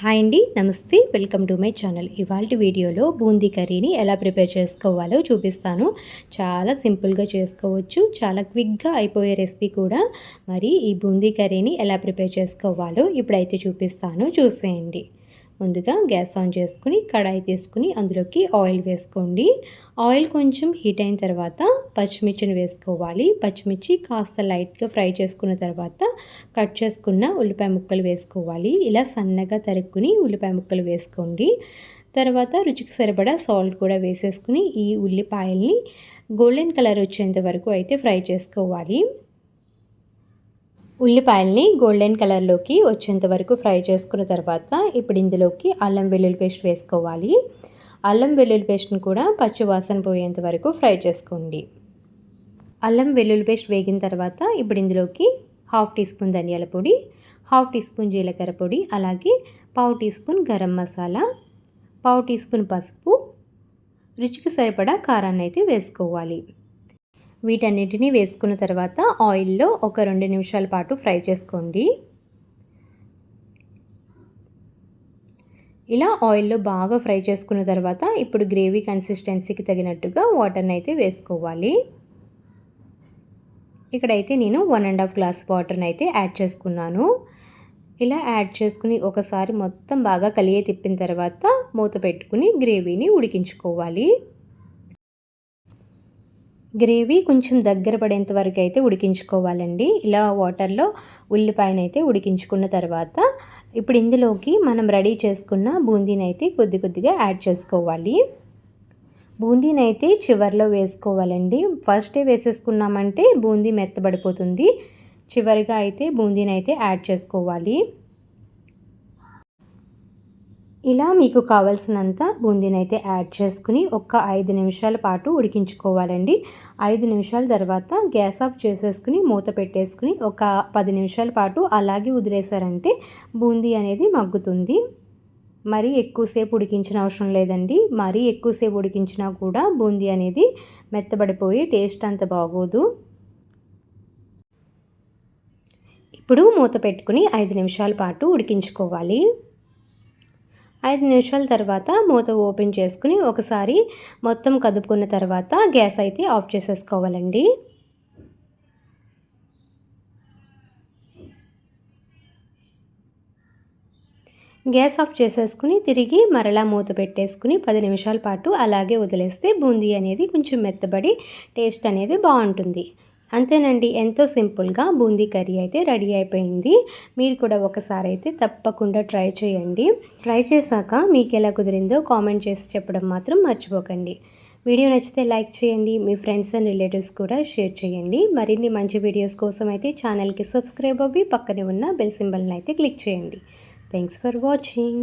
Hi అండి నమస్తే. Welcome to my channel. ఇవాళ వీడియోలో బూందీ కర్రీని ఎలా ప్రిపేర్ చేసుకోవాలో చూపిస్తాను. చాలా సింపుల్గా చేసుకోవచ్చు. చాలా క్విక్గా అయిపోయే రెసిపీ కూడా మరి ఈ బూందీ కర్రీని ఎలా ప్రిపేర్ చేసుకోవాలో ఇప్పుడైతే చూపిస్తాను. చూసేయండి. ముందుగా గ్యాస్ ఆన్ చేసుకుని కడాయి తీసుకుని అందులోకి ఆయిల్ వేసుకోండి. ఆయిల్ కొంచెం హీట్ అయిన తర్వాత పచ్చిమిర్చిని వేసుకోవాలి. పచ్చిమిర్చి కాస్త లైట్గా ఫ్రై చేసుకున్న తర్వాత కట్ చేసుకున్న ఉల్లిపాయ ముక్కలు వేసుకోవాలి. ఇలా సన్నగా తరుక్కుని ఉల్లిపాయ ముక్కలు వేసుకోండి. తర్వాత రుచికి సరిపడా సాల్ట్ కూడా వేసేసుకుని ఈ ఉల్లిపాయల్ని గోల్డెన్ కలర్ వచ్చేంత వరకు అయితే ఫ్రై చేసుకోవాలి. ఉల్లిపాయల్ని గోల్డెన్ కలర్లోకి వచ్చేంత వరకు ఫ్రై చేసుకున్న తర్వాత ఇప్పుడు ఇందులోకి అల్లం వెల్లుల్లి పేస్ట్ వేసుకోవాలి. అల్లం వెల్లుల్లి పేస్ట్ని కూడా పచ్చి వాసన పోయేంత వరకు ఫ్రై చేసుకోండి. అల్లం వెల్లుల్లి పేస్ట్ వేగిన తర్వాత ఇప్పుడు ఇందులోకి హాఫ్ టీ స్పూన్ ధనియాల పొడి హాఫ్ టీ స్పూన్ జీలకర్ర పొడి అలాగే పావు టీ స్పూన్ గరం మసాలా పావు టీ స్పూన్ పసుపు రుచికి సరిపడా కారాన్ని అయితే వేసుకోవాలి. వీటన్నిటిని వేసుకున్న తర్వాత ఆయిల్లో ఒక రెండు నిమిషాల పాటు ఫ్రై చేసుకోండి. ఇలా ఆయిల్లో బాగా ఫ్రై చేసుకున్న తర్వాత ఇప్పుడు గ్రేవీ కన్సిస్టెన్సీకి తగినట్టుగా వాటర్ని అయితే వేసుకోవాలి. ఇక్కడైతే నేను వన్ అండ్ హాఫ్ గ్లాస్ వాటర్ని అయితే యాడ్ చేసుకున్నాను. ఇలా యాడ్ చేసుకుని ఒకసారి మొత్తం బాగా కలిగే తిప్పిన తర్వాత మూత పెట్టుకుని గ్రేవీని ఉడికించుకోవాలి. గ్రేవీ కొంచెం దగ్గర పడేంత వరకు అయితే ఉడికించుకోవాలండి. ఇలా వాటర్లో ఉల్లిపాయనైతే అయితే ఉడికించుకున్న తర్వాత ఇప్పుడు ఇందులోకి మనం రెడీ చేసుకున్న బూందీని అయితే కొద్ది కొద్దిగా యాడ్ చేసుకోవాలి. బూందీని అయితే చివరిలో వేసుకోవాలండి. ఫస్టే వేసేసుకున్నామంటే బూందీ మెత్తబడిపోతుంది. చివరిగా అయితే బూందీని అయితే యాడ్ చేసుకోవాలి. ఇలా మీకు కావలసినంత బూందీనైతే యాడ్ చేసుకుని ఒక ఐదు నిమిషాల పాటు ఉడికించుకోవాలండి. ఐదు నిమిషాల తర్వాత గ్యాస్ ఆఫ్ చేసేసుకుని మూత పెట్టేసుకుని ఒక పది నిమిషాల పాటు అలాగే వదిలేశారంటే బూందీ అనేది మగ్గుతుంది. మరీ ఎక్కువసేపు ఉడికించిన అవసరం లేదండి. మరీ ఎక్కువసేపు ఉడికించినా కూడా బూందీ అనేది మెత్తబడిపోయి టేస్ట్ అంత బాగోదు. ఇప్పుడు మూత పెట్టుకుని ఐదు నిమిషాల పాటు ఉడికించుకోవాలి. ఐదు నిమిషాల తర్వాత మూత ఓపెన్ చేసుకుని ఒకసారి మొత్తం కదుపుకున్న తర్వాత గ్యాస్ అయితే ఆఫ్ చేసేసుకోవాలండి. గ్యాస్ ఆఫ్ చేసేసుకుని తిరిగి మరలా మూత పెట్టేసుకుని పది నిమిషాల పాటు అలాగే వదిలేస్తే బూందీ అనేది కొంచెం మెత్తబడి టేస్ట్ అనేది బాగుంటుంది. అంతేనండి ఎంతో సింపుల్గా బూందీ కర్రీ అయితే రెడీ అయిపోయింది. మీరు కూడా ఒకసారి అయితే తప్పకుండా ట్రై చేయండి. ట్రై చేశాక మీకు ఎలా కుదిరిందో కామెంట్ చేసి చెప్పడం మాత్రం మర్చిపోకండి. వీడియో నచ్చితే లైక్ చేయండి మీ ఫ్రెండ్స్ అండ్ రిలేటివ్స్ కూడా షేర్ చేయండి. మరిన్ని మంచి వీడియోస్ కోసం అయితే ఛానల్కి సబ్స్క్రైబ్ అవ్వి పక్కనే ఉన్న బెల్ సింబల్ని అయితే క్లిక్ చేయండి. Thanks for watching.